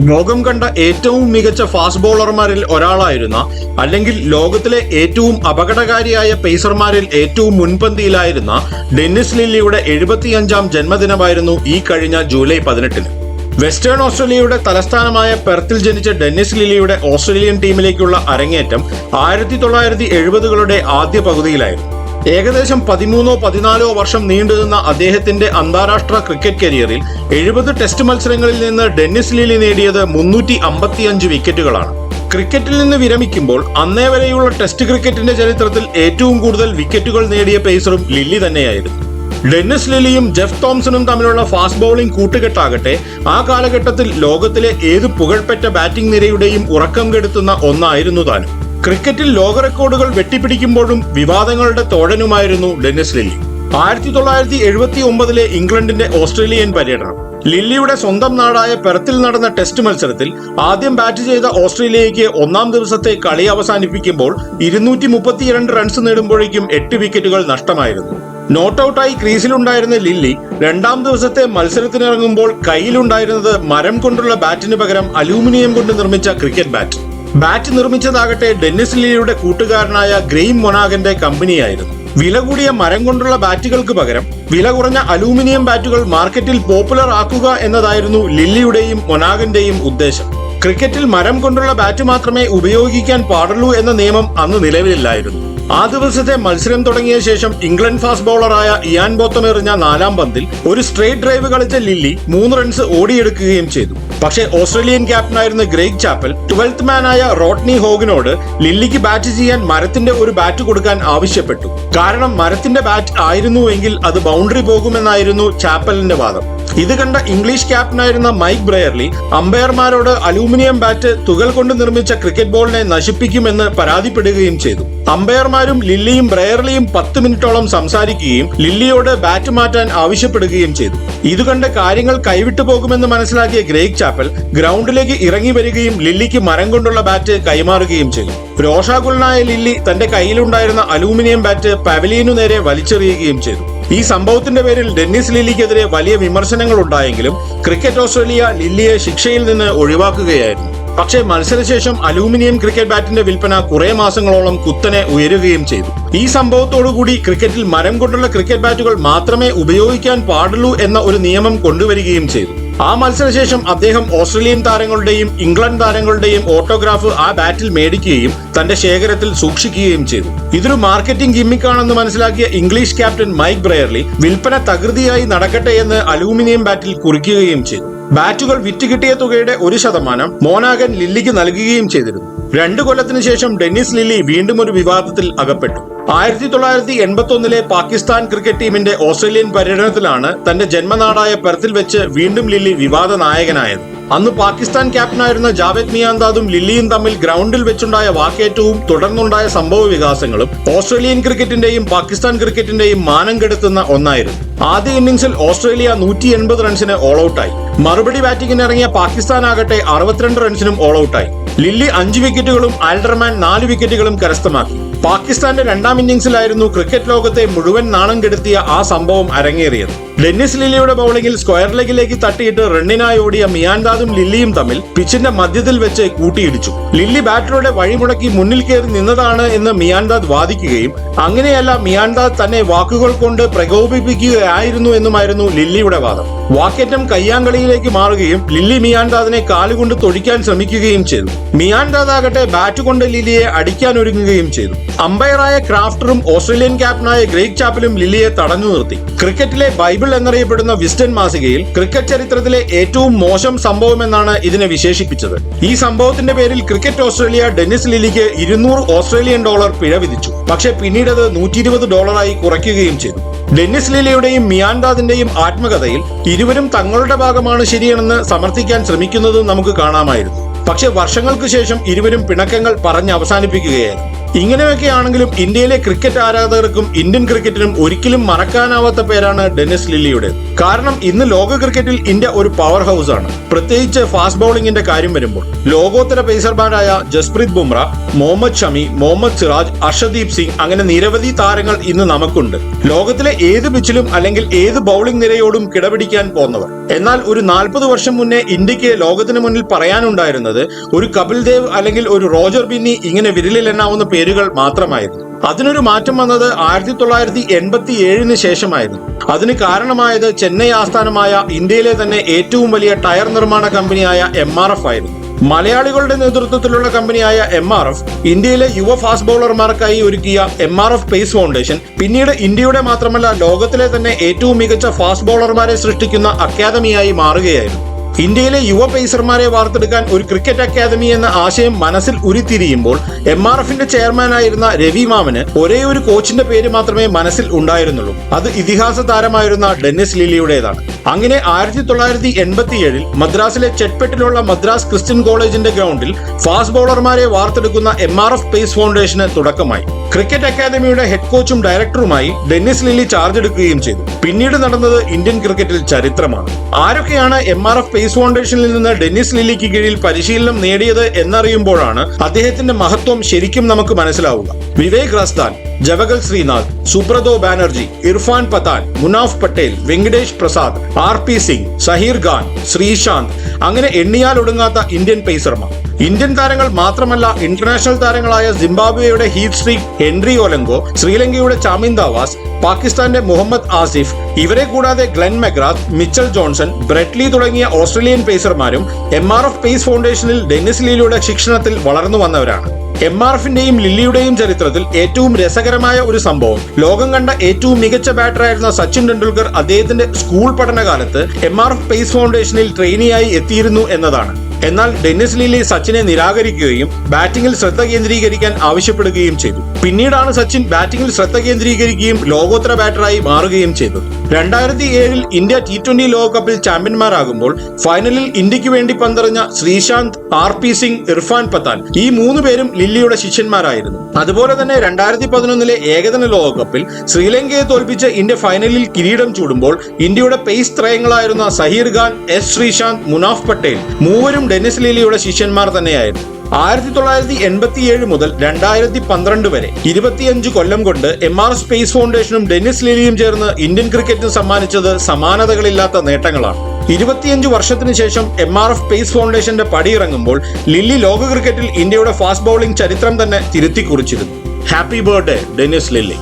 ലോകം കണ്ട ഏറ്റവും മികച്ച ഫാസ്റ്റ് ബോളർമാരിൽ ഒരാളായിരുന്ന അല്ലെങ്കിൽ ലോകത്തിലെ ഏറ്റവും അപകടകാരിയായ പേസർമാരിൽ ഏറ്റവും മുൻപന്തിയിലായിരുന്ന ഡെന്നിസ് ലില്ലിയുടെ എഴുപത്തിയഞ്ചാം ജന്മദിനമായിരുന്നു ഈ കഴിഞ്ഞ ജൂലൈ പതിനെട്ടിന്. വെസ്റ്റേൺ ഓസ്ട്രേലിയയുടെ തലസ്ഥാനമായ പെർത്തിൽ ജനിച്ച ഡെന്നിസ് ലില്ലിയുടെ ഓസ്ട്രേലിയൻ ടീമിലേക്കുള്ള അരങ്ങേറ്റം ആയിരത്തി തൊള്ളായിരത്തി എഴുപതുകളുടെ ആദ്യ പകുതിയിലായിരുന്നു. ഏകദേശം പതിമൂന്നോ പതിനാലോ വർഷം നീണ്ടുനിന്ന അദ്ദേഹത്തിന്റെ അന്താരാഷ്ട്ര ക്രിക്കറ്റ് കരിയറിൽ എഴുപത് ടെസ്റ്റ് മത്സരങ്ങളിൽ നിന്ന് ഡെന്നിസ് ലീലി നേടിയത് മുന്നൂറ്റി അമ്പത്തിയഞ്ച് വിക്കറ്റുകളാണ്. ക്രിക്കറ്റിൽ നിന്ന് വിരമിക്കുമ്പോൾ അന്നേ വരെയുള്ള ടെസ്റ്റ് ക്രിക്കറ്റിന്റെ ചരിത്രത്തിൽ ഏറ്റവും കൂടുതൽ വിക്കറ്റുകൾ നേടിയ പേസറും ലില്ലി തന്നെയായിരുന്നു. ഡെന്നിസ് ലില്ലിയും ജെഫ് തോംസണും തമ്മിലുള്ള ഫാസ്റ്റ് ബൗളിംഗ് കൂട്ടുകെട്ടാകട്ടെ ആ കാലഘട്ടത്തിൽ ലോകത്തിലെ ഏത് പുകഴ്പെറ്റ ബാറ്റിംഗ് നിരയുടെയും ഉറക്കം കെടുത്തുന്ന ഒന്നായിരുന്നു താനും. ക്രിക്കറ്റിൽ ലോക റെക്കോർഡുകൾ വെട്ടിപ്പിടിക്കുമ്പോഴും വിവാദങ്ങളുടെ തോഴനുമായിരുന്നു ഡെന്നിസ് ലില്ലി. ആയിരത്തി തൊള്ളായിരത്തി എഴുപത്തി ഒമ്പതിലെ ഇംഗ്ലണ്ടിന്റെ ഓസ്ട്രേലിയൻ പര്യടനം. ലില്ലിയുടെ സ്വന്തം നാടായ പെർത്തിൽ നടന്ന ടെസ്റ്റ് മത്സരത്തിൽ ആദ്യം ബാറ്റ് ചെയ്ത ഓസ്ട്രേലിയയ്ക്ക് ഒന്നാം ദിവസത്തെ കളി അവസാനിപ്പിക്കുമ്പോൾ ഇരുന്നൂറ്റി മുപ്പത്തിരണ്ട് റൺസ് നേടുമ്പോഴേക്കും എട്ട് വിക്കറ്റുകൾ നഷ്ടമായിരുന്നു. നോട്ട് ഔട്ടായി ക്രീസിലുണ്ടായിരുന്ന ലില്ലി രണ്ടാം ദിവസത്തെ മത്സരത്തിനിറങ്ങുമ്പോൾ കയ്യിലുണ്ടായിരുന്നത് മരം കൊണ്ടുള്ള ബാറ്റിന് പകരം അലൂമിനിയം കൊണ്ട് നിർമ്മിച്ച ക്രിക്കറ്റ് ബാറ്റ്. ബാറ്റ് നിർമ്മിച്ചതാകട്ടെ ഡെന്നിസ് ലീയുടെ കൂട്ടുകാരനായ ഗ്രെയിം മൊനാഗന്റെ കമ്പനിയായിരുന്നു. വില കൂടിയ മരം കൊണ്ടുള്ള ബാറ്റുകൾക്ക് പകരം വില കുറഞ്ഞ അലൂമിനിയം ബാറ്റുകൾ മാർക്കറ്റിൽ പോപ്പുലർ ആക്കുക എന്നതായിരുന്നു ലില്ലിയുടെയും മൊനാഗന്റെയും ഉദ്ദേശം. ക്രിക്കറ്റിൽ മരം കൊണ്ടുള്ള ബാറ്റ് മാത്രമേ ഉപയോഗിക്കാൻ പാടുള്ളൂ എന്ന നിയമം അന്ന് നിലവിലില്ലായിരുന്നു. ആ ദിവസത്തെ മത്സരം തുടങ്ങിയ ശേഷം ഇംഗ്ലണ്ട് ഫാസ്റ്റ് ബൗളറായ ഇയാൻ ബോത്തം എറിഞ്ഞ നാലാം പന്തിൽ ഒരു സ്ട്രേറ്റ് ഡ്രൈവ് കളിച്ച ലില്ലി മൂന്ന് റൺസ് ഓടിയെടുക്കുകയും ചെയ്തു. പക്ഷേ ഓസ്ട്രേലിയൻ ക്യാപ്റ്റനായിരുന്ന ഗ്രേഗ് ചാപ്പൽ ട്വൽത്ത് മാനായ റോട്ട്നി ഹോഗിനോട് ലില്ലിക്ക് ബാറ്റ് ചെയ്യാൻ മരത്തിന്റെ ഒരു ബാറ്റ് കൊടുക്കാൻ ആവശ്യപ്പെട്ടു. കാരണം മരത്തിന്റെ ബാറ്റ് ആയിരുന്നുവെങ്കിൽ അത് ബൗണ്ടറി പോകുമെന്നായിരുന്നു ചാപ്പലിന്റെ വാദം. ഇത് കണ്ട ഇംഗ്ലീഷ് ക്യാപ്റ്റനായിരുന്ന മൈക്ക് ബ്രയർലി അമ്പയർമാരോട് അലൂമിനിയം ബാറ്റ് തുകൽ കൊണ്ട് നിർമ്മിച്ച ക്രിക്കറ്റ് ബോളിനെ നശിപ്പിക്കുമെന്ന് പരാതിപ്പെടുകയും ചെയ്തു. അമ്പയർമാരും ലില്ലിയും ബ്രയർലിയും പത്ത് മിനിറ്റോളം സംസാരിക്കുകയും ലില്ലിയോട് ബാറ്റ് മാറ്റാൻ ആവശ്യപ്പെടുകയും ചെയ്തു. ഇത് കണ്ട് കാര്യങ്ങൾ കൈവിട്ടു പോകുമെന്ന് മനസ്സിലാക്കിയ ഗ്രേഗ് ചാപ്പൽ ഗ്രൗണ്ടിലേക്ക് ഇറങ്ങി വരികയും ലില്ലിക്ക് മരം കൊണ്ടുള്ള ബാറ്റ് കൈമാറുകയും ചെയ്തു. രോഷാകുലനായ ലില്ലി തന്റെ കയ്യിലുണ്ടായിരുന്ന അലൂമിനിയം ബാറ്റ് പവലിയനു നേരെ വലിച്ചെറിയുകയും ചെയ്തു. ഈ സംഭവത്തിന്റെ പേരിൽ ഡെന്നിസ് ലില്ലിക്കെതിരെ വലിയ വിമർശനങ്ങൾ ഉണ്ടായെങ്കിലും ക്രിക്കറ്റ് ഓസ്ട്രേലിയ ലില്ലിയെ ശിക്ഷയിൽ നിന്ന് ഒഴിവാക്കുകയായിരുന്നു. പക്ഷേ മത്സരശേഷം അലൂമിനിയം ക്രിക്കറ്റ് ബാറ്റിന്റെ വിൽപ്പന കുറേ മാസങ്ങളോളം കുത്തനെ ഉയരുകയും ചെയ്തു. ഈ സംഭവത്തോടുകൂടി ക്രിക്കറ്റിൽ മരം കൊണ്ടുള്ള ക്രിക്കറ്റ് ബാറ്റുകൾ മാത്രമേ ഉപയോഗിക്കാൻ പാടുള്ളൂ എന്ന ഒരു നിയമം കൊണ്ടുവരികയും ചെയ്തു. ആ മത്സരശേഷം അദ്ദേഹം ഓസ്ട്രേലിയൻ താരങ്ങളുടെയും ഇംഗ്ലണ്ട് താരങ്ങളുടെയും ഓട്ടോഗ്രാഫ് ആ ബാറ്റിൽ മേടിക്കുകയും തന്റെ ശേഖരത്തിൽ സൂക്ഷിക്കുകയും ചെയ്തു. ഇതൊരു മാർക്കറ്റിംഗ് ഗിമ്മിക്കാണെന്ന് മനസ്സിലാക്കിയ ഇംഗ്ലീഷ് ക്യാപ്റ്റൻ മൈക്ക് ബ്രയർലി വിൽപ്പന തകൃതിയായി നടക്കട്ടെ എന്ന് അലൂമിനിയം ബാറ്റിൽ കുറിക്കുകയും ചെയ്തു. ബാറ്റുകൾ വിറ്റ് കിട്ടിയ തുകയുടെ ഒരു ശതമാനം മോനാഗൻ ലില്ലിക്ക് നൽകുകയും ചെയ്തിരുന്നു. രണ്ടു കൊല്ലത്തിനു ശേഷം ഡെന്നിസ് ലില്ലി വീണ്ടും ഒരു വിവാദത്തിൽ അകപ്പെട്ടു. ആയിരത്തി തൊള്ളായിരത്തി എൺപത്തി ഒന്നിലെ പാകിസ്ഥാൻ ക്രിക്കറ്റ് ടീമിന്റെ ഓസ്ട്രേലിയൻ പര്യടനത്തിലാണ് തന്റെ ജന്മനാടായ പെർത്തിൽ വെച്ച് വീണ്ടും ലില്ലി വിവാദ നായകനായത് അന്ന് പാകിസ്ഥാൻ ക്യാപ്റ്റനായിരുന്ന ജാവേദ് മിയാന്താദും ലില്ലിയും തമ്മിൽ ഗ്രൗണ്ടിൽ വെച്ചുണ്ടായ വാക്കേറ്റവും തുടർന്നുണ്ടായ സംഭവ വികാസങ്ങളും ഓസ്ട്രേലിയൻ ക്രിക്കറ്റിന്റെയും പാകിസ്ഥാൻ ക്രിക്കറ്റിന്റെയും മാനം കെടുത്തുന്ന ഒന്നായിരുന്നു. ആദ്യ ഇന്നിംഗ്സിൽ ഓസ്ട്രേലിയ നൂറ്റി എൺപത് റൺസിന് ഓൾ ഔട്ടായി മറുപടി ബാറ്റിംഗിന് ഇറങ്ങിയ പാകിസ്ഥാൻ ആകട്ടെ അറുപത്തിരണ്ട് റൺസിനും ഓൾ ഔട്ടായി ലില്ലി അഞ്ച് വിക്കറ്റുകളും ആൽഡർമാൻ നാല് വിക്കറ്റുകളും കരസ്ഥമാക്കി. പാകിസ്ഥാന്റെ രണ്ടാം ഇന്നിംഗ്സിലായിരുന്നു ക്രിക്കറ്റ് ലോകത്തെ മുഴുവൻ നാണം കെടുത്തിയ ആ സംഭവം അരങ്ങേറിയത്. ഡെന്നിസ് ലില്ലിയുടെ ബൗളിംഗിൽ സ്ക്വയർ ലെഗിലേക്ക് തട്ടിയിട്ട് റണ്ണിനായി ഓടിയ മിയാൻദാദും ലില്ലിയും തമ്മിൽ പിച്ചിന്റെ മധ്യത്തിൽ വെച്ച് കൂട്ടിയിടിച്ചു. ലില്ലി ബാറ്ററുടെ വഴിമുടക്കി മുന്നിൽ കയറി നിന്നതാണ് എന്ന് മിയാൻദാദ് വാദിക്കുകയും അങ്ങനെയല്ല മിയാൻദാദ് തന്നെ വാക്കുകൾ കൊണ്ട് പ്രകോപിപ്പിക്കുകയായിരുന്നു എന്നുമായിരുന്നു ലില്ലിയുടെ വാദം. വാക്കേറ്റം കയ്യാങ്കളിയിലേക്ക് മാറുകയും ലില്ലി മിയാൻദാദിനെ കാലുകൊണ്ട് തൊഴിക്കാൻ ശ്രമിക്കുകയും ചെയ്തു. മിയാൻദാദ് ആകട്ടെ ബാറ്റ് കൊണ്ട് ലില്ലിയെ അടിക്കാൻ ഒരുങ്ങുകയും ചെയ്തു. അമ്പയറായ ക്രാഫ്റ്ററും ഓസ്ട്രേലിയൻ ക്യാപ്റ്റനായ ഗ്രേഗ് ചാപ്പലും ലില്ലിയെ തടഞ്ഞു നിർത്തി. ക്രിക്കറ്റിലെ ബൈബിൾ എന്നറിയപ്പെടുന്ന വിസ്റ്റൺ മാസികയിൽ ക്രിക്കറ്റ് ചരിത്രത്തിലെ ഏറ്റവും മോശം സംഭവമെന്നാണ് ഇതിനെ വിശേഷിപ്പിച്ചത്. ഈ സംഭവത്തിന്റെ പേരിൽ ക്രിക്കറ്റ് ഓസ്ട്രേലിയ ഡെന്നിസ് ലിലിക്ക് ഇരുന്നൂറ് ഓസ്ട്രേലിയൻ ഡോളർ പിഴ വിധിച്ചു. പക്ഷേ പിന്നീട് അത് നൂറ്റി ഇരുപത് ഡോളറായി കുറയ്ക്കുകയും ചെയ്തു. ഡെന്നിസ് ലീലയുടെയും മിയാൻദാദിന്റെയും ആത്മകഥയിൽ ഇരുവരും തങ്ങളുടെ ഭാഗമാണ് ശരിയെന്ന് സമർത്ഥിക്കാൻ ശ്രമിക്കുന്നതും നമുക്ക് കാണാമായിരുന്നു. പക്ഷേ വർഷങ്ങൾക്ക് ശേഷം ഇരുവരും പിണക്കങ്ങൾ പറഞ്ഞ് അവസാനിപ്പിക്കുകയായിരുന്നു. ഇങ്ങനെയൊക്കെയാണെങ്കിലും ഇന്ത്യയിലെ ക്രിക്കറ്റ് ആരാധകർക്കും ഇന്ത്യൻ ക്രിക്കറ്റിനും ഒരിക്കലും മറക്കാനാവാത്ത പേരാണ് ഡെന്നിസ് ലില്ലിയുടെ. കാരണം ഇന്ന് ലോക ക്രിക്കറ്റിൽ ഇന്ത്യ ഒരു പവർ ഹൗസ് ആണ്. പ്രത്യേകിച്ച് ഫാസ്റ്റ് ബൗളിംഗിന്റെ കാര്യം വരുമ്പോൾ. ലോകോത്തര പേസർമാരായ ജസ്പ്രീത് ബുംറ മുഹമ്മദ് ഷമി മുഹമ്മദ് സിറാജ് അർഷദീപ് സിംഗ് അങ്ങനെ നിരവധി താരങ്ങൾ ഇന്ന് നമുക്കുണ്ട്. ലോകത്തിലെ ഏത് പിച്ചിലും അല്ലെങ്കിൽ ഏത് ബൌളിംഗ് നിരയോടും കിടപിടിക്കാൻ പോന്നവർ എന്നാൽ ഒരു നാൽപ്പത് വർഷം മുന്നേ ഇന്ത്യയ്ക്ക് ലോകത്തിന് മുന്നിൽ പറയാനുണ്ടായിരുന്നത് ഒരു കപിൽ ദേവ് അല്ലെങ്കിൽ ഒരു റോജർ ബിന്നി ഇങ്ങനെ വിരലിൽ എണ്ണാവുന്ന പേരുകൾ മാത്രമായിരുന്നു. അതിനൊരു മാറ്റം വന്നത് ആയിരത്തി തൊള്ളായിരത്തി എൺപത്തി ഏഴിന് ശേഷമായിരുന്നു. അതിന് കാരണമായത് ചെന്നൈ ആസ്ഥാനമായ ഇന്ത്യയിലെ തന്നെ ഏറ്റവും വലിയ ടയർ നിർമ്മാണ കമ്പനിയായ എം ആയിരുന്നു. മലയാളികളുടെ നേതൃത്വത്തിലുള്ള കമ്പനിയായ എം ആർ എഫ് ഇന്ത്യയിലെ യുവ ഫാസ്റ്റ് ബൗളർമാർക്കായി ഒരുക്കിയ M R F pace foundation പിന്നീട് ഇന്ത്യയുടെ മാത്രമല്ല ലോകത്തിലെ തന്നെ ഏറ്റവും മികച്ച ഫാസ്റ്റ് ബൗളർമാരെ സൃഷ്ടിക്കുന്ന അക്കാദമിയായി മാറുകയായിരുന്നു. ഇന്ത്യയിലെ യുവ പേസർമാരെ വാർത്തെടുക്കാൻ ഒരു ക്രിക്കറ്റ് അക്കാദമി എന്ന ആശയം മനസ്സിൽ ഉരുത്തിരിയുമ്പോൾ എം ആർ എഫിന്റെ ചെയർമാനായിരുന്ന രവി മാമന് ഒരേ ഒരു കോച്ചിന്റെ പേര് മാത്രമേ മനസ്സിൽ ഉണ്ടായിരുന്നുള്ളൂ. അത് ഇതിഹാസ താരമായിരുന്ന ഡെന്നിസ് ലില്ലിയുടേതാണ്. അങ്ങനെ ആയിരത്തി തൊള്ളായിരത്തി എൺപത്തി ഏഴിൽ മദ്രാസിലെ ചെട്ട്പെട്ടിലുള്ള മദ്രാസ് ക്രിസ്ത്യൻ കോളേജിന്റെ ഗ്രൗണ്ടിൽ ഫാസ്റ്റ് ബൗളർമാരെ വാർത്തെടുക്കുന്ന എം ആർ എഫ് പേസ് ഫൗണ്ടേഷന് തുടക്കമായി. ക്രിക്കറ്റ് അക്കാദമിയുടെ ഹെഡ് കോച്ചും ഡയറക്ടറുമായി ഡെന്നിസ് ലില്ലി ചാർജ് എടുക്കുകയും ചെയ്തു. പിന്നീട് നടന്നത് ഇന്ത്യൻ ക്രിക്കറ്റിൽ ചരിത്രമാണ്. ആരൊക്കെയാണ് എം ആർ എഫ് പേസ് ഫൗണ്ടേഷനിൽ നിന്ന് ഡെന്നിസ് ലില്ലിക്ക് കീഴിൽ പരിശീലനം നേടിയത് എന്നറിയുമ്പോഴാണ് അദ്ദേഹത്തിന്റെ മഹത്വം ശരിക്കും നമുക്ക് മനസ്സിലാവുക. Vivek Razdan Javagal Srinath Subroto Banerjee Irfan Pathan Munaf Patel Venkatesh Prasad R P Singh Zaheer Khan Sreesanth. അങ്ങനെ എണ്ണിയാൽ ഒടുങ്ങാത്ത ഇന്ത്യൻ പേസർമാർ. ഇന്ത്യൻ താരങ്ങൾ മാത്രമല്ല ഇന്റർനാഷണൽ താരങ്ങളായ സിംബാബ്വേയുടെ ഹീറ്റ് സ്ട്രീക്ക് ഹെൻറി ഒലങ്കോ ശ്രീലങ്കയുടെ ചാമിൻ ദാവാസ് പാകിസ്ഥാന്റെ മുഹമ്മദ് ആസിഫ് ഇവരെ കൂടാതെ Glenn McGrath Mitchell Johnson Brett Lee തുടങ്ങിയ ഓസ്ട്രേലിയൻ പേസർമാരും എം ആർ എഫ് പേസ് ഫൗണ്ടേഷനിൽ ഡെന്നിസ് ലീലിയുടെ ശിക്ഷണത്തിൽ വളർന്നു വന്നവരാണ്. എം ആർ എഫിന്റെയും ലില്ലിയുടെയും ചരിത്രത്തിൽ ഏറ്റവും രസകരമായ ഒരു സംഭവം. ലോകം കണ്ട ഏറ്റവും മികച്ച ബാറ്ററായിരുന്ന സച്ചിൻ ടെണ്ടുൽക്കർ അദ്ദേഹത്തിന്റെ സ്കൂൾ പഠനകാലത്ത് എം ആർ എഫ് പേസ് ഫൗണ്ടേഷനിൽ ട്രെയിനിയായി എത്തിയിരുന്നു എന്നതാണ്. എന്നാൽ ഡെന്നിസ് ലീലി സച്ചിനെ നിരാകരിക്കുകയും ബാറ്റിംഗിൽ ശ്രദ്ധ കേന്ദ്രീകരിക്കാൻ ആവശ്യപ്പെടുകയും ചെയ്തു. പിന്നീടാണ് സച്ചിൻ ബാറ്റിംഗിൽ ശ്രദ്ധ കേന്ദ്രീകരിക്കുകയും ലോകോത്തര ബാറ്ററായി മാറുകയും ചെയ്തത്. രണ്ടായിരത്തി ഏഴിൽ ഇന്ത്യ ടി ട്വന്റി ലോകകപ്പിൽ ചാമ്പ്യന്മാരാകുമ്പോൾ ഫൈനലിൽ ഇന്ത്യയ്ക്ക് വേണ്ടി പന്തറിഞ്ഞ ശ്രീശാന്ത് ആർ പി സിംഗ് ഇർഫാൻ പത്താൻ ഈ മൂന്ന് പേരും ലില്ലിയുടെ ശിഷ്യന്മാരായിരുന്നു. അതുപോലെ തന്നെ രണ്ടായിരത്തി പതിനൊന്നിലെ ഏകദിന ലോകകപ്പിൽ ശ്രീലങ്കയെ തോൽപ്പിച്ച് ഇന്ത്യ ഫൈനലിൽ കിരീടം ചൂടുമ്പോൾ ഇന്ത്യയുടെ പേസ് ത്രയങ്ങളായിരുന്ന സഹീർ ഖാൻ എസ് ശ്രീശാന്ത് മുനാഫ് പട്ടേൽ മൂവരും ഡെന്നിസ് ലീലിയുടെ ശിഷ്യന്മാർ തന്നെയായിരുന്നു. ആയിരത്തി തൊള്ളായിരത്തി എൺപത്തി ഏഴ് മുതൽ രണ്ടായിരത്തി പന്ത്രണ്ട് വരെ ഇരുപത്തിയഞ്ച് കൊല്ലം കൊണ്ട് എം ആർ സ്പേസ് ഫൗണ്ടേഷനും ഡെന്നിസ് ലീലിയും ചേർന്ന് ഇന്ത്യൻ ക്രിക്കറ്റിന് സമ്മാനിച്ചത് സമാനതകളില്ലാത്ത നേട്ടങ്ങളാണ്. ഇരുപത്തിയഞ്ച് വർഷത്തിന് ശേഷം എം ആർ എഫ് പേസ് ഫൗണ്ടേഷന്റെ പടിയിറങ്ങുമ്പോൾ ലില്ലി ലോക ക്രിക്കറ്റിൽ ഇന്ത്യയുടെ ഫാസ്റ്റ് ബൗളിംഗ് ചരിത്രം തന്നെ തിരുത്തി കുറിച്ചിരുന്നു. Happy birthday Dennis Lillee.